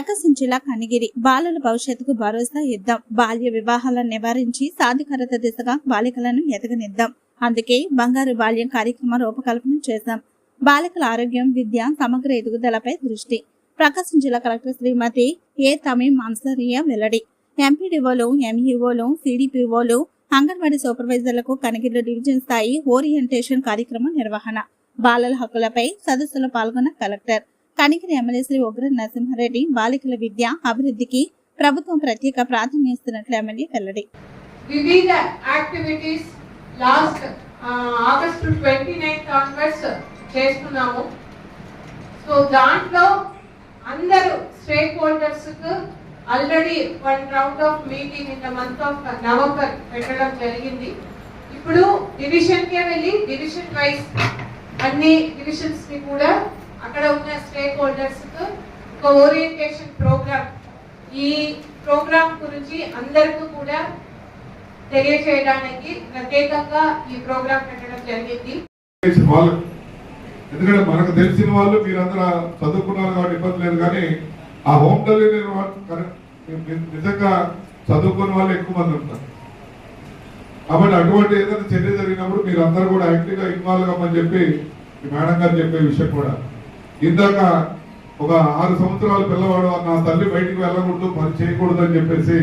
ప్రకాశం జిల్లా కనిగిరి. బాలల భవిష్యత్తుకు భరోసా ఇద్దాం. బాల్య వివాహాలను నివారించి సాధికారత దిశగా బాలికలను ఎదగనిద్దాం. అందుకే బంగారు బాల్యం కార్యక్రమ రూపకల్పన చేశాం. బాలికల ఆరోగ్యం విద్య సమగ్ర ఎదుగుదలపై దృష్టి. ప్రకాశం జిల్లా కలెక్టర్ శ్రీమతి ఏ తమీం అన్సరియా వెల్లడి. ఎంపీడీఓలు ఎంఈఓలు సిడిపిఓలు అంగన్వాడీ సూపర్వైజర్లకు కనగిరి డివిజన్ స్థాయి ఓరియంటేషన్ కార్యక్రమం నిర్వహణ. బాలల హక్కులపై సదస్సులో పాల్గొన్న కలెక్టర్. కనిగిరి ఎమ్మెల్యే శ్రీ ఉగ్ర నరసింహారెడ్డి బాలికల విద్య అభివృద్ధికి ప్రభుత్వం ప్రత్యేక ప్రాధాన్యం ఇస్తున్నట్లు ఎమ్మెల్యే వెల్లడి. వివిధ activities last August twenty ninth onwards చేస్తున్నాము. సో దాంట్లో అందరూ stakeholders already one round of meeting in the month of November పెట్టడం జరిగింది. ఇప్పుడు డివిషన్కే వెళ్ళి డివిజన్ వైజ్ అన్ని డివిజన్స్ని కూడా అక్కడ ఉన్న స్టేక్ హోల్డర్స్ ఒక ఓరియంటేషన్ ప్రోగ్రామ్. ఈ ప్రోగ్రామ్ గురించి అందరికీ కూడా తెలియజేయడానికి ప్రత్యేకంగా ఈ ప్రోగ్రామ్ పెట్టడం జరిగింది. వాళ్ళు. ఎందుకంటే మనకు తెలిసిన వాళ్ళు మీరందరూ చదువుకున్నారు కాబట్టి ఇబ్బంది లేదు కానీ ఆ హోమ్ డెలివరీ వాళ్ళు కరెక్ట్ నిజంగా చదువుకున్న వాళ్ళు ఎక్కువ మంది ఉంటారు. కాబట్టి అటువంటి ఏదైనా చర్య జరిగినప్పుడు మీరు అందరూ కూడా యాక్టివ్గా ఇన్వాల్వ్ అవ్వమని చెప్పి మేడం గారు చెప్పే విషయం కూడా. ఇందాక ఒక ఆరు సంవత్సరాల పిల్లవాడు నా తల్లి బయటికి వెళ్ళకూడదు పని చేయకూడదు అని చెప్పేసి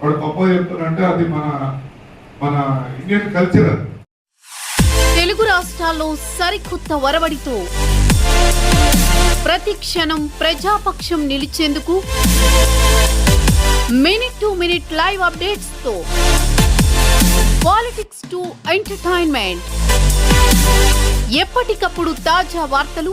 వాడు గొప్ప చెప్తున్నారంటే అది మన మన ఇండియన్ కల్చర్ తెలుగు రాష్ట్రాల్లో సరికొత్త వరవడితో ప్రతి క్షణం ప్రజాపక్షం నిలిచేందుకు మినిట్ టు మినిట్ లైవ్ అప్డేట్స్తో పాలిటిక్స్ టు ఎంటర్టైన్మెంట్ ఎప్పటికప్పుడు తాజా వార్తలు